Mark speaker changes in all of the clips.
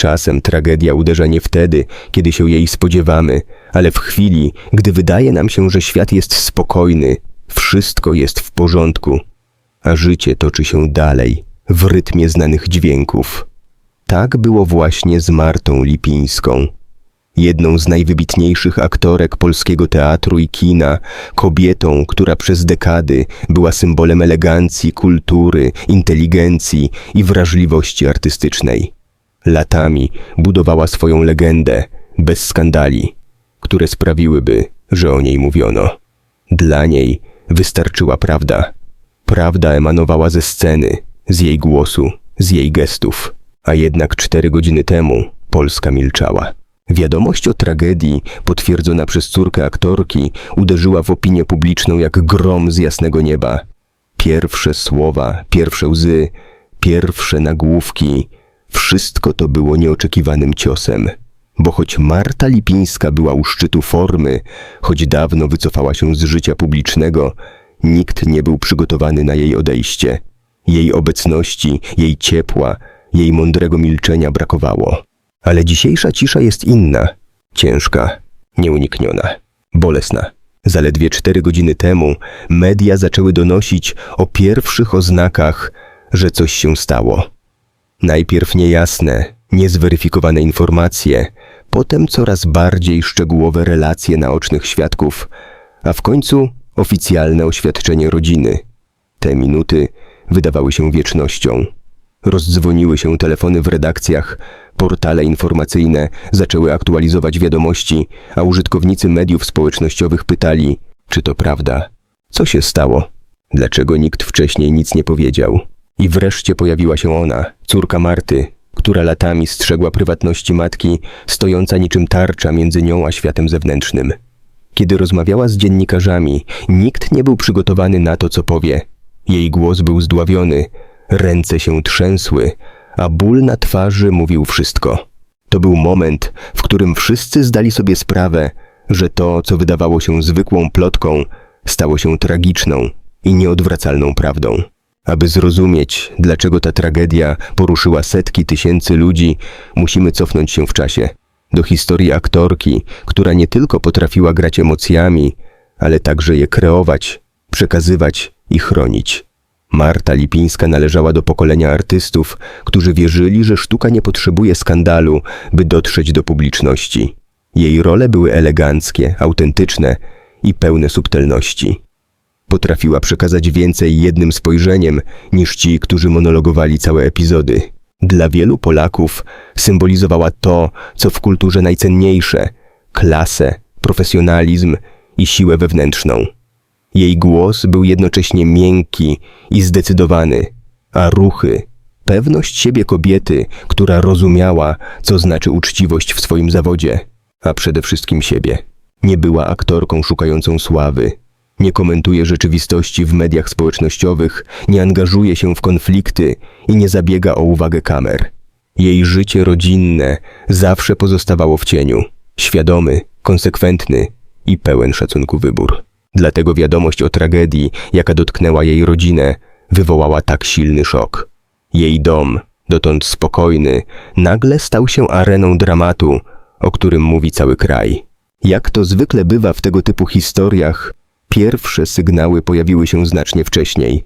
Speaker 1: Czasem tragedia uderza nie wtedy, kiedy się jej spodziewamy, ale w chwili, gdy wydaje nam się, że świat jest spokojny, wszystko jest w porządku, a życie toczy się dalej, w rytmie znanych dźwięków. Tak było właśnie z Martą Lipińską. Jedną z najwybitniejszych aktorek polskiego teatru i kina, kobietą, która przez dekady była symbolem elegancji, kultury, inteligencji i wrażliwości artystycznej. Latami budowała swoją legendę, bez skandali, które sprawiłyby, że o niej mówiono. Dla niej wystarczyła prawda. Prawda emanowała ze sceny, z jej głosu, z jej gestów. A jednak cztery godziny temu Polska milczała. Wiadomość o tragedii, potwierdzona przez córkę aktorki, uderzyła w opinię publiczną jak grom z jasnego nieba. Pierwsze słowa, pierwsze łzy, pierwsze nagłówki, wszystko to było nieoczekiwanym ciosem. Bo choć Marta Lipińska była u szczytu formy, choć dawno wycofała się z życia publicznego, nikt nie był przygotowany na jej odejście. Jej obecności, jej ciepła, jej mądrego milczenia brakowało. Ale dzisiejsza cisza jest inna, ciężka, nieunikniona, bolesna. Zaledwie cztery godziny temu media zaczęły donosić o pierwszych oznakach, że coś się stało. Najpierw niejasne, niezweryfikowane informacje, potem coraz bardziej szczegółowe relacje naocznych świadków, a w końcu oficjalne oświadczenie rodziny. Te minuty wydawały się wiecznością. Rozdzwoniły się telefony w redakcjach, portale informacyjne zaczęły aktualizować wiadomości, a użytkownicy mediów społecznościowych pytali, czy to prawda. Co się stało? Dlaczego nikt wcześniej nic nie powiedział? I wreszcie pojawiła się ona, córka Marty, która latami strzegła prywatności matki, stojąca niczym tarcza między nią a światem zewnętrznym. Kiedy rozmawiała z dziennikarzami, nikt nie był przygotowany na to, co powie. Jej głos był zdławiony, ręce się trzęsły, a ból na twarzy mówił wszystko. To był moment, w którym wszyscy zdali sobie sprawę, że to, co wydawało się zwykłą plotką, stało się tragiczną i nieodwracalną prawdą. Aby zrozumieć, dlaczego ta tragedia poruszyła setki tysięcy ludzi, musimy cofnąć się w czasie. Do historii aktorki, która nie tylko potrafiła grać emocjami, ale także je kreować, przekazywać i chronić. Marta Lipińska należała do pokolenia artystów, którzy wierzyli, że sztuka nie potrzebuje skandalu, by dotrzeć do publiczności. Jej role były eleganckie, autentyczne i pełne subtelności. Potrafiła przekazać więcej jednym spojrzeniem niż ci, którzy monologowali całe epizody. Dla wielu Polaków symbolizowała to, co w kulturze najcenniejsze klasę, profesjonalizm i siłę wewnętrzną. Jej głos był jednocześnie miękki i zdecydowany, a ruchy, pewność siebie kobiety, która rozumiała, co znaczy uczciwość w swoim zawodzie, a przede wszystkim siebie. Nie była aktorką szukającą sławy, nie komentuje rzeczywistości w mediach społecznościowych, nie angażuje się w konflikty i nie zabiega o uwagę kamer. Jej życie rodzinne zawsze pozostawało w cieniu, świadomy, konsekwentny i pełen szacunku wybór. Dlatego wiadomość o tragedii, jaka dotknęła jej rodzinę, wywołała tak silny szok. Jej dom, dotąd spokojny, nagle stał się areną dramatu, o którym mówi cały kraj. Jak to zwykle bywa w tego typu historiach, pierwsze sygnały pojawiły się znacznie wcześniej.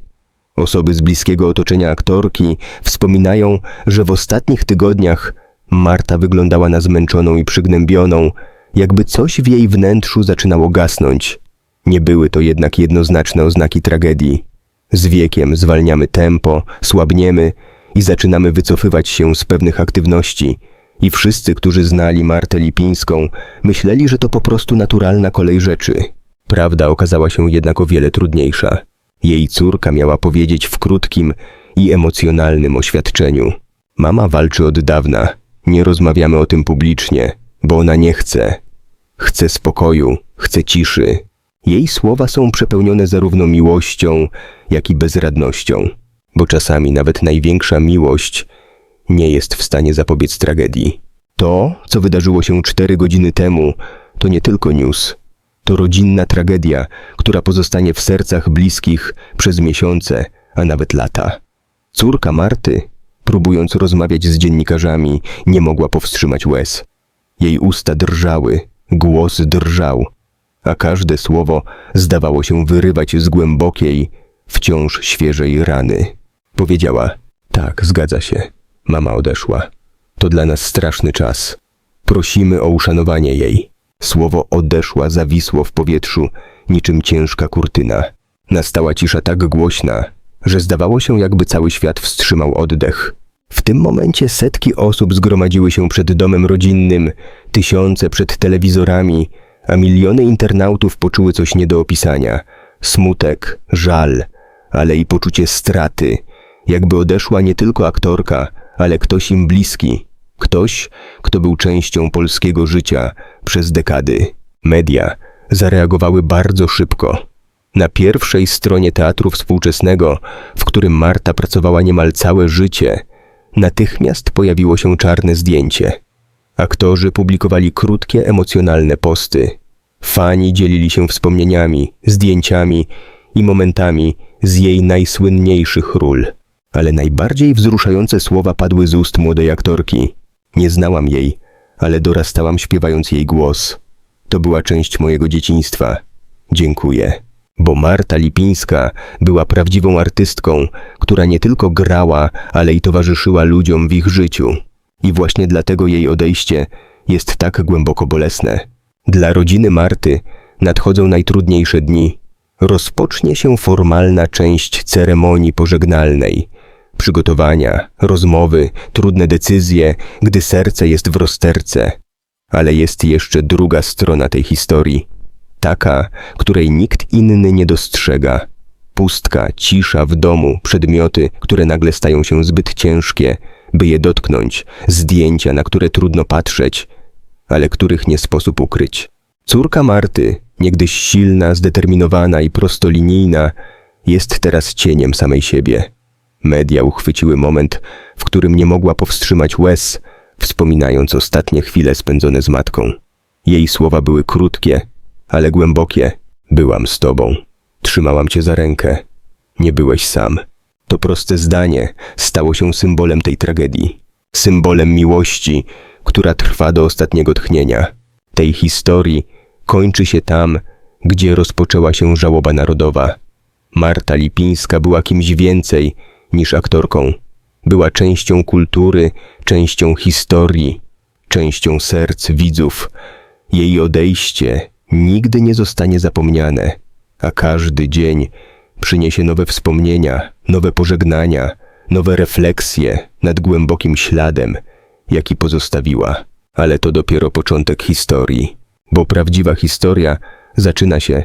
Speaker 1: Osoby z bliskiego otoczenia aktorki wspominają, że w ostatnich tygodniach Marta wyglądała na zmęczoną i przygnębioną, jakby coś w jej wnętrzu zaczynało gasnąć. Nie były to jednak jednoznaczne oznaki tragedii. Z wiekiem zwalniamy tempo, słabniemy i zaczynamy wycofywać się z pewnych aktywności. I wszyscy, którzy znali Martę Lipińską, myśleli, że to po prostu naturalna kolej rzeczy. Prawda okazała się jednak o wiele trudniejsza. Jej córka miała powiedzieć w krótkim i emocjonalnym oświadczeniu. Mama walczy od dawna. Nie rozmawiamy o tym publicznie, bo ona nie chce. Chce spokoju, chce ciszy. Jej słowa są przepełnione zarówno miłością, jak i bezradnością, bo czasami nawet największa miłość nie jest w stanie zapobiec tragedii. To, co wydarzyło się cztery godziny temu, to nie tylko news. To rodzinna tragedia, która pozostanie w sercach bliskich przez miesiące, a nawet lata. Córka Marty Próbując rozmawiać z dziennikarzami, nie mogła powstrzymać łez. Jej usta drżały, głos drżał, a każde słowo zdawało się wyrywać z głębokiej, wciąż świeżej rany. Powiedziała: Tak, zgadza się. Mama odeszła. To dla nas straszny czas. Prosimy o uszanowanie jej. Słowo odeszła zawisło w powietrzu, niczym ciężka kurtyna. Nastała cisza tak głośna, że zdawało się, jakby cały świat wstrzymał oddech. W tym momencie setki osób zgromadziły się przed domem rodzinnym, tysiące przed telewizorami, a miliony internautów poczuły coś nie do opisania. Smutek, żal, ale i poczucie straty, jakby odeszła nie tylko aktorka, ale ktoś im bliski, ktoś, kto był częścią polskiego życia przez dekady. Media zareagowały bardzo szybko. Na pierwszej stronie teatru współczesnego, w którym Marta pracowała niemal całe życie, natychmiast pojawiło się czarne zdjęcie. Aktorzy publikowali krótkie, emocjonalne posty. Fani dzielili się wspomnieniami, zdjęciami i momentami z jej najsłynniejszych ról. Ale najbardziej wzruszające słowa padły z ust młodej aktorki. Nie znałam jej, ale dorastałam śpiewając jej głos. To była część mojego dzieciństwa. Dziękuję. Bo Marta Lipińska była prawdziwą artystką, która nie tylko grała, ale i towarzyszyła ludziom w ich życiu. I właśnie dlatego jej odejście jest tak głęboko bolesne. Dla rodziny Marty nadchodzą najtrudniejsze dni. Rozpocznie się formalna część ceremonii pożegnalnej. Przygotowania, rozmowy, trudne decyzje, gdy serce jest w rozterce. Ale jest jeszcze druga strona tej historii. Taka, której nikt inny nie dostrzega. Pustka, cisza w domu, przedmioty, które nagle stają się zbyt ciężkie, by je dotknąć, zdjęcia, na które trudno patrzeć, ale których nie sposób ukryć. Córka Marty, niegdyś silna, zdeterminowana i prostolinijna, jest teraz cieniem samej siebie. Media uchwyciły moment, w którym nie mogła powstrzymać łez, wspominając ostatnie chwile spędzone z matką. Jej słowa były krótkie, ale głębokie. Byłam z tobą. Trzymałam cię za rękę. Nie byłeś sam. To proste zdanie stało się symbolem tej tragedii. Symbolem miłości, która trwa do ostatniego tchnienia. Tej historii kończy się tam, gdzie rozpoczęła się żałoba narodowa. Marta Lipińska była kimś więcej niż aktorką. Była częścią kultury, częścią historii, częścią serc widzów. Jej odejście nigdy nie zostanie zapomniane, a każdy dzień przyniesie nowe wspomnienia, nowe pożegnania, nowe refleksje nad głębokim śladem, jaki pozostawiła. Ale to dopiero początek historii, bo prawdziwa historia zaczyna się,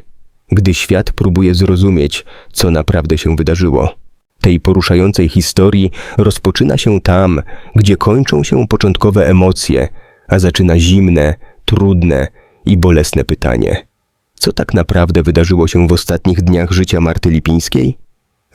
Speaker 1: gdy świat próbuje zrozumieć, co naprawdę się wydarzyło. Tej poruszającej historii rozpoczyna się tam, gdzie kończą się początkowe emocje, a zaczyna zimne, trudne i bolesne pytanie. Co tak naprawdę wydarzyło się w ostatnich dniach życia Marty Lipińskiej?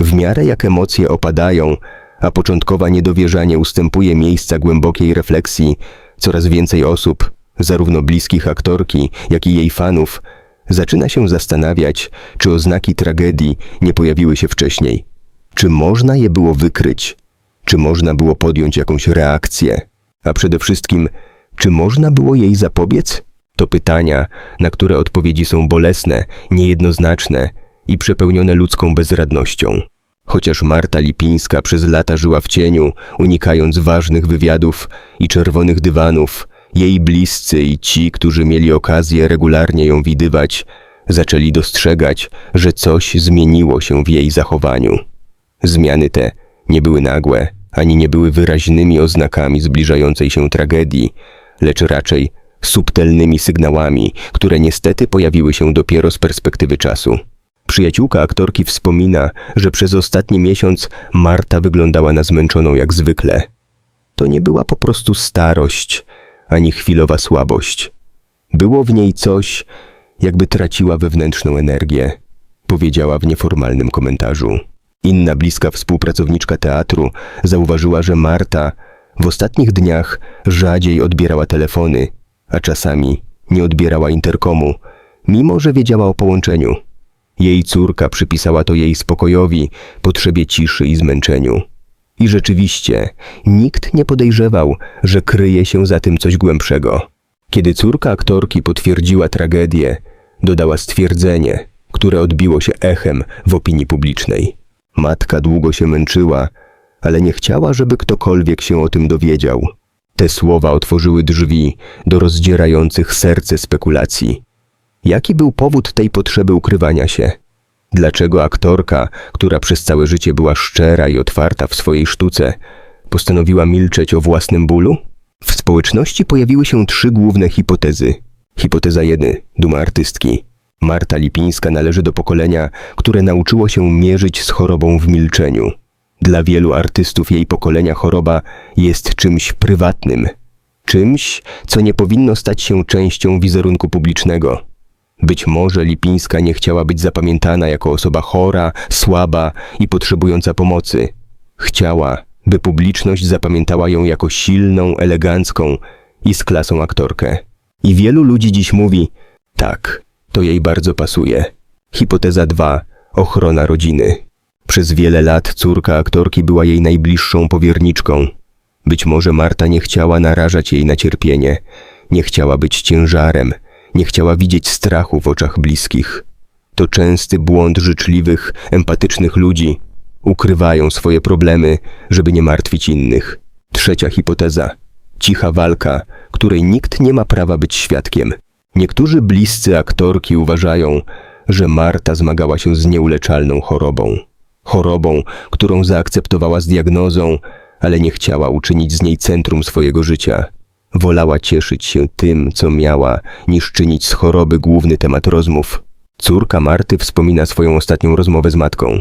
Speaker 1: W miarę jak emocje opadają, a początkowa niedowierzanie ustępuje miejsca głębokiej refleksji, coraz więcej osób, zarówno bliskich aktorki, jak i jej fanów, zaczyna się zastanawiać, czy oznaki tragedii nie pojawiły się wcześniej. Czy można je było wykryć? Czy można było podjąć jakąś reakcję? A przede wszystkim, czy można było jej zapobiec? To pytania, na które odpowiedzi są bolesne, niejednoznaczne i przepełnione ludzką bezradnością. Chociaż Marta Lipińska przez lata żyła w cieniu, unikając ważnych wywiadów i czerwonych dywanów, jej bliscy i ci, którzy mieli okazję regularnie ją widywać, zaczęli dostrzegać, że coś zmieniło się w jej zachowaniu. Zmiany te nie były nagłe, ani nie były wyraźnymi oznakami zbliżającej się tragedii, lecz raczej subtelnymi sygnałami, które niestety pojawiły się dopiero z perspektywy czasu. Przyjaciółka aktorki wspomina, że przez ostatni miesiąc Marta wyglądała na zmęczoną jak zwykle. To nie była po prostu starość, ani chwilowa słabość. Było w niej coś, jakby traciła wewnętrzną energię, powiedziała w nieformalnym komentarzu. Inna bliska współpracowniczka teatru zauważyła, że Marta w ostatnich dniach rzadziej odbierała telefony, a czasami nie odbierała interkomu, mimo że wiedziała o połączeniu. Jej córka przypisała to jej spokojowi, potrzebie ciszy i zmęczeniu. I rzeczywiście, nikt nie podejrzewał, że kryje się za tym coś głębszego. Kiedy córka aktorki potwierdziła tragedię, dodała stwierdzenie, które odbiło się echem w opinii publicznej. Matka długo się męczyła, ale nie chciała, żeby ktokolwiek się o tym dowiedział. Te słowa otworzyły drzwi do rozdzierających serce spekulacji. Jaki był powód tej potrzeby ukrywania się? Dlaczego aktorka, która przez całe życie była szczera i otwarta w swojej sztuce, postanowiła milczeć o własnym bólu? W społeczności pojawiły się trzy główne hipotezy. Hipoteza 1. Duma artystki. Marta Lipińska należy do pokolenia, które nauczyło się mierzyć z chorobą w milczeniu. Dla wielu artystów jej pokolenia choroba jest czymś prywatnym, czymś, co nie powinno stać się częścią wizerunku publicznego. Być może Lipińska nie chciała być zapamiętana jako osoba chora, słaba i potrzebująca pomocy. Chciała, by publiczność zapamiętała ją jako silną, elegancką i z klasą aktorkę. I wielu ludzi dziś mówi: tak, to jej bardzo pasuje. Hipoteza 2. Ochrona rodziny. Przez wiele lat córka aktorki była jej najbliższą powierniczką. Być może Marta nie chciała narażać jej na cierpienie, nie chciała być ciężarem, nie chciała widzieć strachu w oczach bliskich. To częsty błąd życzliwych, empatycznych ludzi. Ukrywają swoje problemy, żeby nie martwić innych. Trzecia hipoteza. Cicha walka, której nikt nie ma prawa być świadkiem. Niektórzy bliscy aktorki uważają, że Marta zmagała się z nieuleczalną chorobą. Chorobą, którą zaakceptowała z diagnozą, ale nie chciała uczynić z niej centrum swojego życia. Wolała cieszyć się tym, co miała, niż czynić z choroby główny temat rozmów. Córka Marty wspomina swoją ostatnią rozmowę z matką.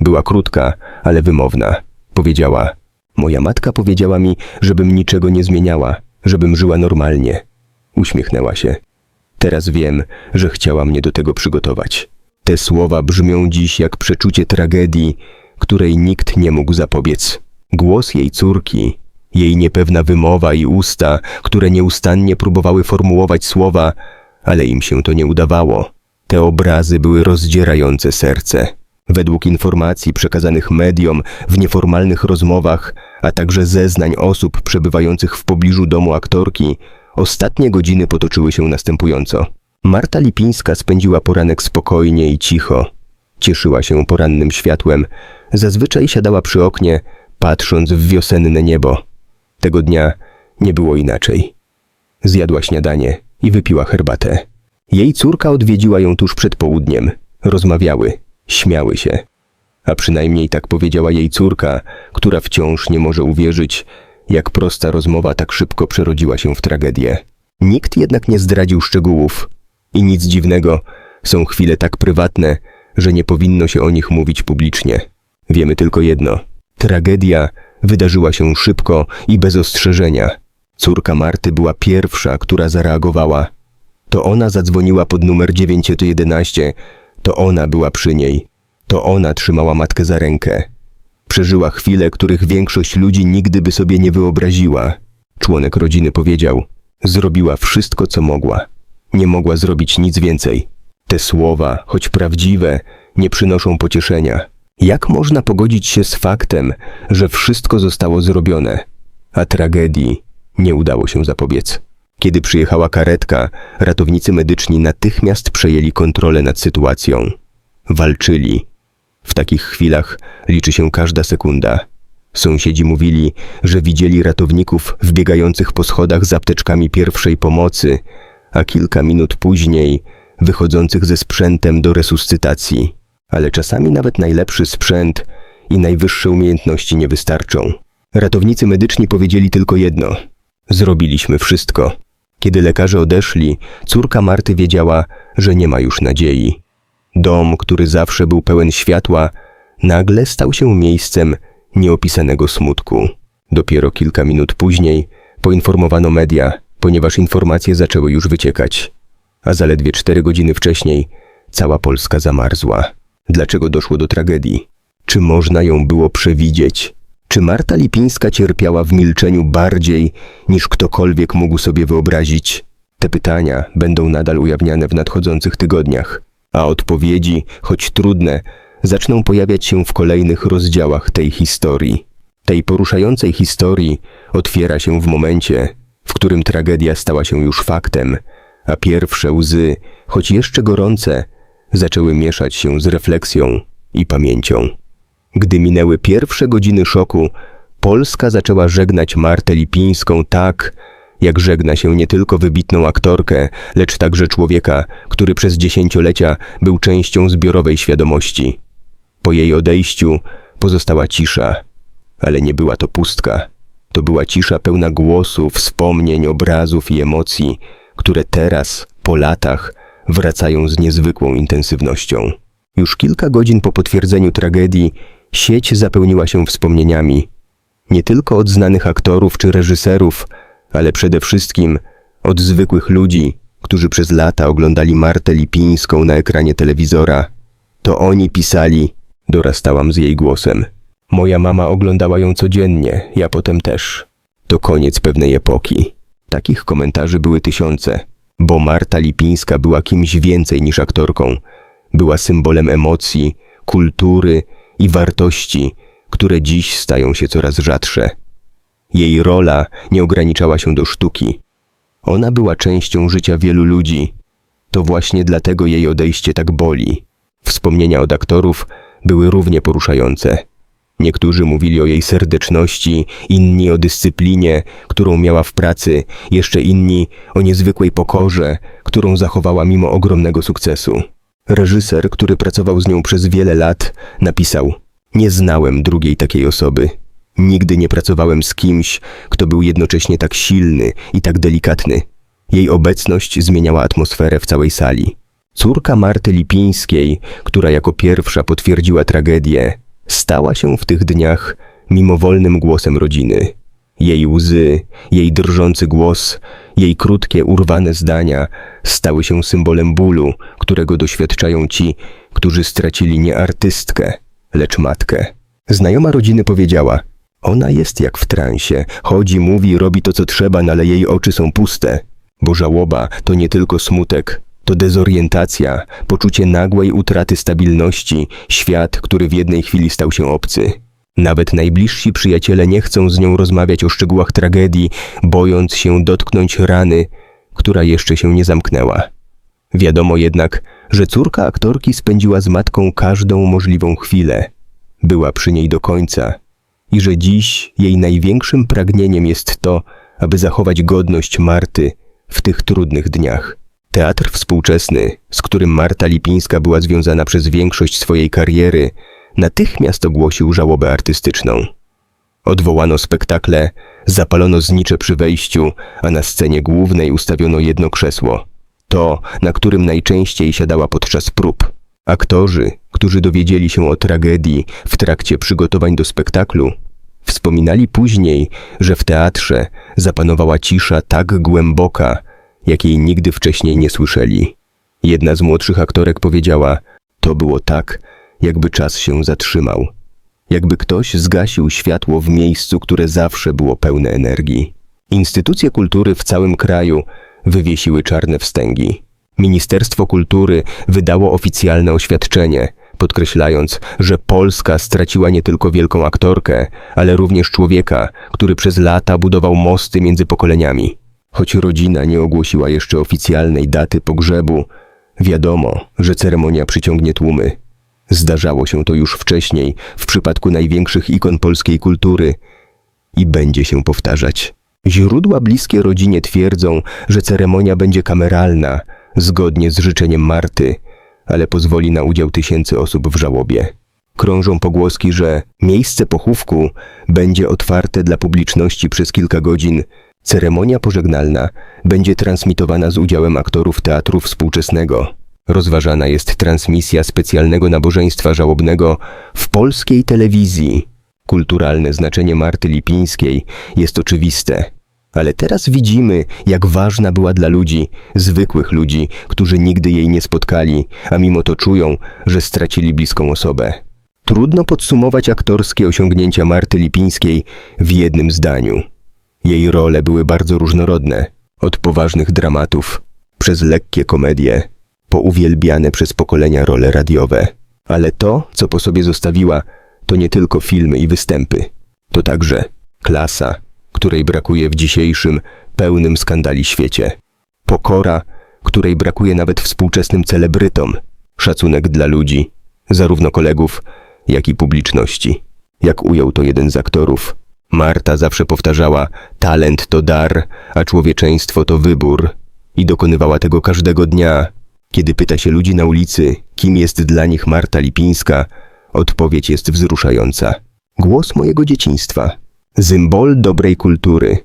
Speaker 1: Była krótka, ale wymowna. Powiedziała: Moja matka powiedziała mi, żebym niczego nie zmieniała, żebym żyła normalnie. Uśmiechnęła się. Teraz wiem, że chciała mnie do tego przygotować. Te słowa brzmią dziś jak przeczucie tragedii, której nikt nie mógł zapobiec. Głos jej córki, jej niepewna wymowa i usta, które nieustannie próbowały formułować słowa, ale im się to nie udawało. Te obrazy były rozdzierające serce. Według informacji przekazanych mediom w nieformalnych rozmowach, a także zeznań osób przebywających w pobliżu domu aktorki, ostatnie godziny potoczyły się następująco. Marta Lipińska spędziła poranek spokojnie i cicho. Cieszyła się porannym światłem, zazwyczaj siadała przy oknie, patrząc w wiosenne niebo. Tego dnia nie było inaczej. Zjadła śniadanie i wypiła herbatę. Jej córka odwiedziła ją tuż przed południem. Rozmawiały, śmiały się. A przynajmniej tak powiedziała jej córka, która wciąż nie może uwierzyć, jak prosta rozmowa tak szybko przerodziła się w tragedię. Nikt jednak nie zdradził szczegółów. I nic dziwnego, są chwile tak prywatne, że nie powinno się o nich mówić publicznie. Wiemy tylko jedno. Tragedia wydarzyła się szybko i bez ostrzeżenia. Córka Marty była pierwsza, która zareagowała. To ona zadzwoniła pod numer 911, to ona była przy niej. To ona trzymała matkę za rękę. Przeżyła chwile, których większość ludzi nigdy by sobie nie wyobraziła. Członek rodziny powiedział: Zrobiła wszystko, co mogła. Nie mogła zrobić nic więcej. Te słowa, choć prawdziwe, nie przynoszą pocieszenia. Jak można pogodzić się z faktem, że wszystko zostało zrobione, a tragedii nie udało się zapobiec? Kiedy przyjechała karetka, ratownicy medyczni natychmiast przejęli kontrolę nad sytuacją. Walczyli. W takich chwilach liczy się każda sekunda. Sąsiedzi mówili, że widzieli ratowników wbiegających po schodach z apteczkami pierwszej pomocy, a kilka minut później wychodzących ze sprzętem do resuscytacji. Ale czasami nawet najlepszy sprzęt i najwyższe umiejętności nie wystarczą. Ratownicy medyczni powiedzieli tylko jedno: Zrobiliśmy wszystko. Kiedy lekarze odeszli, córka Marty wiedziała, że nie ma już nadziei. Dom, który zawsze był pełen światła, nagle stał się miejscem nieopisanego smutku. Dopiero kilka minut później poinformowano media, ponieważ informacje zaczęły już wyciekać. A zaledwie cztery godziny wcześniej cała Polska zamarzła. Dlaczego doszło do tragedii? Czy można ją było przewidzieć? Czy Marta Lipińska cierpiała w milczeniu bardziej niż ktokolwiek mógł sobie wyobrazić? Te pytania będą nadal ujawniane w nadchodzących tygodniach, a odpowiedzi, choć trudne, zaczną pojawiać się w kolejnych rozdziałach tej historii. tej poruszającej historii otwiera się w momencie, w którym tragedia stała się już faktem, a pierwsze łzy, choć jeszcze gorące, zaczęły mieszać się z refleksją i pamięcią. Gdy minęły pierwsze godziny szoku, Polska zaczęła żegnać Martę Lipińską tak, jak żegna się nie tylko wybitną aktorkę, lecz także człowieka, który przez dziesięciolecia był częścią zbiorowej świadomości. Po jej odejściu pozostała cisza, ale nie była to pustka. To była cisza pełna głosu, wspomnień, obrazów i emocji, które teraz, po latach, wracają z niezwykłą intensywnością. Już kilka godzin po potwierdzeniu tragedii sieć zapełniła się wspomnieniami. Nie tylko od znanych aktorów czy reżyserów, ale przede wszystkim od zwykłych ludzi, którzy przez lata oglądali Martę Lipińską na ekranie telewizora. To oni pisali, dorastałam z jej głosem. Moja mama oglądała ją codziennie, ja potem też. To koniec pewnej epoki. Takich komentarzy były tysiące, bo Marta Lipińska była kimś więcej niż aktorką. Była symbolem emocji, kultury i wartości, które dziś stają się coraz rzadsze. Jej rola nie ograniczała się do sztuki. Ona była częścią życia wielu ludzi. To właśnie dlatego jej odejście tak boli. Wspomnienia od aktorów były równie poruszające. Niektórzy mówili o jej serdeczności, inni o dyscyplinie, którą miała w pracy, jeszcze inni o niezwykłej pokorze, którą zachowała mimo ogromnego sukcesu. Reżyser, który pracował z nią przez wiele lat, napisał: Nie znałem drugiej takiej osoby. Nigdy nie pracowałem z kimś, kto był jednocześnie tak silny i tak delikatny. Jej obecność zmieniała atmosferę w całej sali. Córka Marty Lipińskiej, która jako pierwsza potwierdziła tragedię, stała się w tych dniach mimowolnym głosem rodziny. Jej łzy, jej drżący głos, jej krótkie, urwane zdania stały się symbolem bólu, którego doświadczają ci, którzy stracili nie artystkę, lecz matkę. Znajoma rodziny powiedziała: Ona jest jak w transie, chodzi, mówi, robi to co trzeba, no ale jej oczy są puste. Bo żałoba to nie tylko smutek, to dezorientacja, poczucie nagłej utraty stabilności, świat, który w jednej chwili stał się obcy. Nawet najbliżsi przyjaciele nie chcą z nią rozmawiać o szczegółach tragedii, bojąc się dotknąć rany, która jeszcze się nie zamknęła. Wiadomo jednak, że córka aktorki spędziła z matką każdą możliwą chwilę. Była przy niej do końca i że dziś jej największym pragnieniem jest to, aby zachować godność Marty w tych trudnych dniach. Teatr współczesny, z którym Marta Lipińska była związana przez większość swojej kariery, natychmiast ogłosił żałobę artystyczną. Odwołano spektakle, zapalono znicze przy wejściu, a na scenie głównej ustawiono jedno krzesło. To, na którym najczęściej siadała podczas prób. Aktorzy, którzy dowiedzieli się o tragedii w trakcie przygotowań do spektaklu, wspominali później, że w teatrze zapanowała cisza tak głęboka, jakiej nigdy wcześniej nie słyszeli. Jedna z młodszych aktorek powiedziała: To było tak, jakby czas się zatrzymał. Jakby ktoś zgasił światło w miejscu, które zawsze było pełne energii. Instytucje kultury w całym kraju wywiesiły czarne wstęgi. Ministerstwo Kultury wydało oficjalne oświadczenie, podkreślając, że Polska straciła nie tylko wielką aktorkę, ale również człowieka, który przez lata budował mosty między pokoleniami. Choć rodzina nie ogłosiła jeszcze oficjalnej daty pogrzebu, wiadomo, że ceremonia przyciągnie tłumy. Zdarzało się to już wcześniej w przypadku największych ikon polskiej kultury i będzie się powtarzać. Źródła bliskie rodzinie twierdzą, że ceremonia będzie kameralna, zgodnie z życzeniem Marty, ale pozwoli na udział tysięcy osób w żałobie. Krążą pogłoski, że miejsce pochówku będzie otwarte dla publiczności przez kilka godzin. Ceremonia pożegnalna będzie transmitowana z udziałem aktorów teatru współczesnego. Rozważana jest transmisja specjalnego nabożeństwa żałobnego w polskiej telewizji. Kulturalne znaczenie Marty Lipińskiej jest oczywiste. Ale teraz widzimy, jak ważna była dla ludzi, zwykłych ludzi, którzy nigdy jej nie spotkali, a mimo to czują, że stracili bliską osobę. Trudno podsumować aktorskie osiągnięcia Marty Lipińskiej w jednym zdaniu. Jej role były bardzo różnorodne, od poważnych dramatów, przez lekkie komedie, po uwielbiane przez pokolenia role radiowe. Ale to, co po sobie zostawiła, to nie tylko filmy i występy. To także klasa, której brakuje w dzisiejszym, pełnym skandali świecie. Pokora, której brakuje nawet współczesnym celebrytom. Szacunek dla ludzi, zarówno kolegów, jak i publiczności. Jak ujął to jeden z aktorów, Marta zawsze powtarzała: talent to dar, a człowieczeństwo to wybór. I dokonywała tego każdego dnia. Kiedy pyta się ludzi na ulicy, kim jest dla nich Marta Lipińska, odpowiedź jest wzruszająca. Głos mojego dzieciństwa. Symbol dobrej kultury.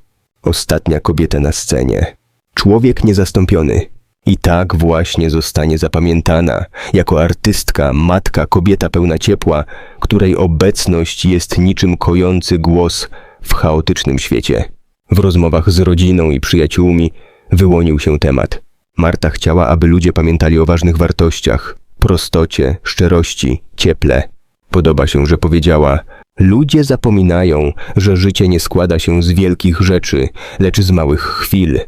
Speaker 1: Ostatnia kobieta na scenie. Człowiek niezastąpiony. I tak właśnie zostanie zapamiętana jako artystka, matka, kobieta pełna ciepła, której obecność jest niczym kojący głos w chaotycznym świecie. W rozmowach z rodziną i przyjaciółmi wyłonił się temat. Marta chciała, aby ludzie pamiętali o ważnych wartościach, prostocie, szczerości, cieple. Podoba się, że powiedziała: Ludzie zapominają, że życie nie składa się z wielkich rzeczy, lecz z małych chwil.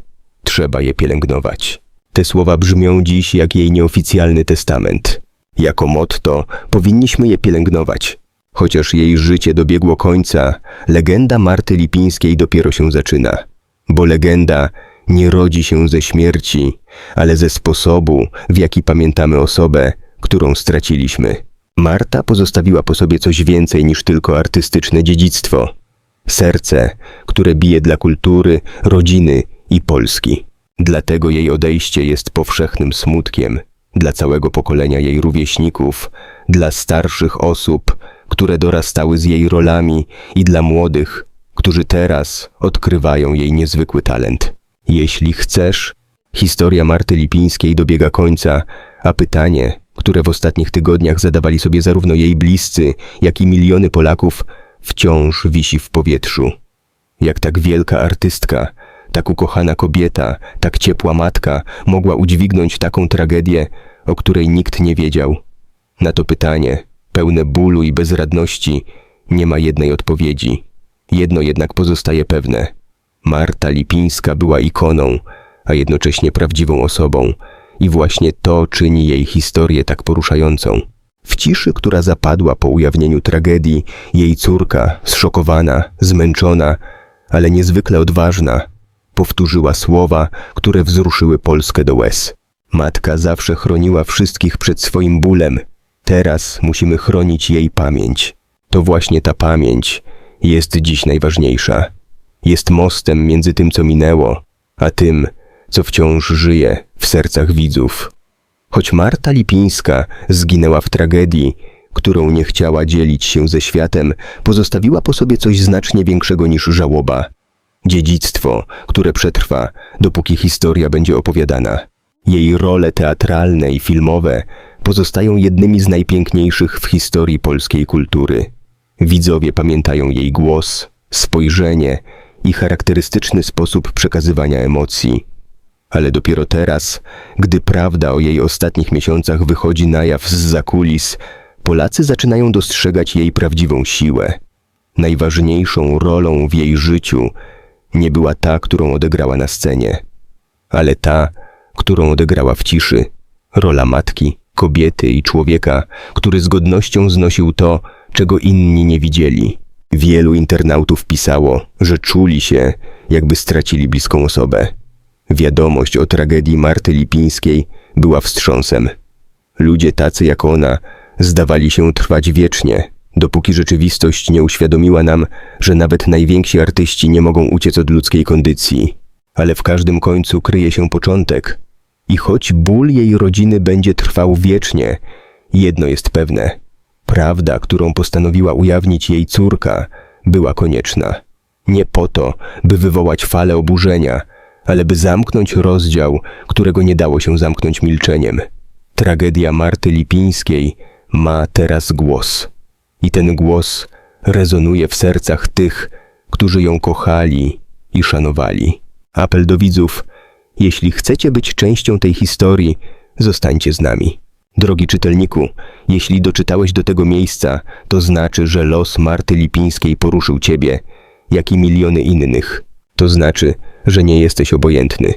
Speaker 1: Trzeba je pielęgnować. Te słowa brzmią dziś jak jej nieoficjalny testament. Jako motto powinniśmy je pielęgnować. Chociaż jej życie dobiegło końca, legenda Marty Lipińskiej dopiero się zaczyna. Bo legenda nie rodzi się ze śmierci, ale ze sposobu, w jaki pamiętamy osobę, którą straciliśmy. Marta pozostawiła po sobie coś więcej niż tylko artystyczne dziedzictwo. Serce, które bije dla kultury, rodziny i Polski. Dlatego jej odejście jest powszechnym smutkiem dla całego pokolenia jej rówieśników, dla starszych osób, które dorastały z jej rolami i dla młodych, którzy teraz odkrywają jej niezwykły talent. Jeśli chcesz, historia Marty Lipińskiej dobiega końca, a pytanie, które w ostatnich tygodniach zadawali sobie zarówno jej bliscy, jak i miliony Polaków, wciąż wisi w powietrzu. Jak tak wielka artystka, tak ukochana kobieta, tak ciepła matka mogła udźwignąć taką tragedię, o której nikt nie wiedział? Na to pytanie, pełne bólu i bezradności, nie ma jednej odpowiedzi. Jedno jednak pozostaje pewne. Marta Lipińska była ikoną, a jednocześnie prawdziwą osobą i właśnie to czyni jej historię tak poruszającą. W ciszy, która zapadła po ujawnieniu tragedii, jej córka, zszokowana, zmęczona, ale niezwykle odważna, powtórzyła słowa, które wzruszyły Polskę do łez. Matka zawsze chroniła wszystkich przed swoim bólem. Teraz musimy chronić jej pamięć. To właśnie ta pamięć jest dziś najważniejsza. Jest mostem między tym, co minęło, a tym, co wciąż żyje w sercach widzów. Choć Marta Lipińska zginęła w tragedii, którą nie chciała dzielić się ze światem, pozostawiła po sobie coś znacznie większego niż żałoba. Dziedzictwo, które przetrwa, dopóki historia będzie opowiadana. Jej role teatralne i filmowe pozostają jednymi z najpiękniejszych w historii polskiej kultury. Widzowie pamiętają jej głos, spojrzenie i charakterystyczny sposób przekazywania emocji. Ale dopiero teraz, gdy prawda o jej ostatnich miesiącach wychodzi na jaw z zakulis, Polacy zaczynają dostrzegać jej prawdziwą siłę. Najważniejszą rolą w jej życiu nie była ta, którą odegrała na scenie, ale ta, którą odegrała w ciszy. Rola matki, kobiety i człowieka, który z godnością znosił to, czego inni nie widzieli. Wielu internautów pisało, że czuli się, jakby stracili bliską osobę. Wiadomość o tragedii Marty Lipińskiej była wstrząsem. Ludzie tacy jak ona zdawali się trwać wiecznie, dopóki rzeczywistość nie uświadomiła nam, że nawet najwięksi artyści nie mogą uciec od ludzkiej kondycji. Ale w każdym końcu kryje się początek. I choć ból jej rodziny będzie trwał wiecznie, jedno jest pewne. Prawda, którą postanowiła ujawnić jej córka, była konieczna. Nie po to, by wywołać falę oburzenia, ale by zamknąć rozdział, którego nie dało się zamknąć milczeniem. Tragedia Marty Lipińskiej ma teraz głos i ten głos rezonuje w sercach tych, którzy ją kochali i szanowali. Apel do widzów: jeśli chcecie być częścią tej historii, zostańcie z nami. Drogi czytelniku, jeśli doczytałeś do tego miejsca, to znaczy, że los Marty Lipińskiej poruszył ciebie, jak i miliony innych. To znaczy, że nie jesteś obojętny.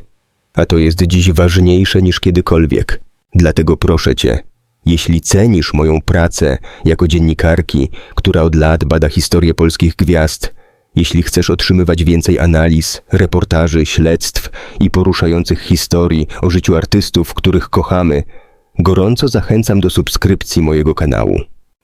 Speaker 1: A to jest dziś ważniejsze niż kiedykolwiek. Dlatego proszę cię, Jeśli cenisz moją pracę jako dziennikarki, która od lat bada historię polskich gwiazd, jeśli chcesz otrzymywać więcej analiz, reportaży, śledztw i poruszających historii o życiu artystów, których kochamy, gorąco zachęcam do subskrypcji mojego kanału.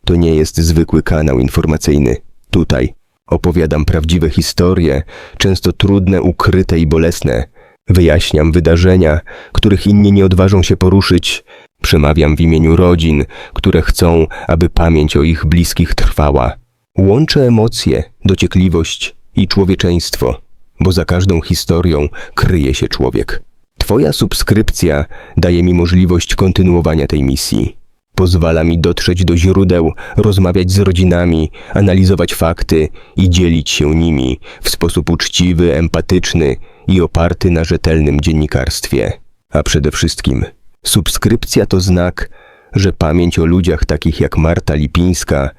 Speaker 1: To nie jest zwykły kanał informacyjny. Tutaj opowiadam prawdziwe historie, często trudne, ukryte i bolesne. Wyjaśniam wydarzenia, których inni nie odważą się poruszyć. Przemawiam w imieniu rodzin, które chcą, aby pamięć o ich bliskich trwała. Łączę emocje, dociekliwość i człowieczeństwo, bo za każdą historią kryje się człowiek. Twoja subskrypcja daje mi możliwość kontynuowania tej misji. Pozwala mi dotrzeć do źródeł, rozmawiać z rodzinami, analizować fakty i dzielić się nimi w sposób uczciwy, empatyczny i oparty na rzetelnym dziennikarstwie. A przede wszystkim, subskrypcja to znak, że pamięć o ludziach takich jak Marta Lipińska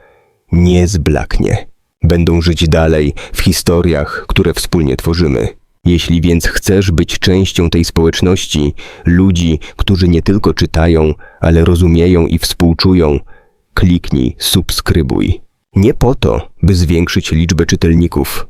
Speaker 1: nie zblaknie. Będą żyć dalej w historiach, które wspólnie tworzymy. Jeśli więc chcesz być częścią tej społeczności, ludzi, którzy nie tylko czytają, ale rozumieją i współczują, kliknij subskrybuj. Nie po to, by zwiększyć liczbę czytelników,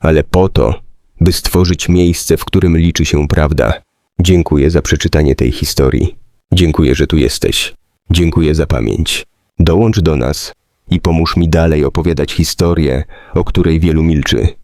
Speaker 1: ale po to, by stworzyć miejsce, w którym liczy się prawda. Dziękuję za przeczytanie tej historii. Dziękuję, że tu jesteś. Dziękuję za pamięć. Dołącz do nas i pomóż mi dalej opowiadać historię, o której wielu milczy.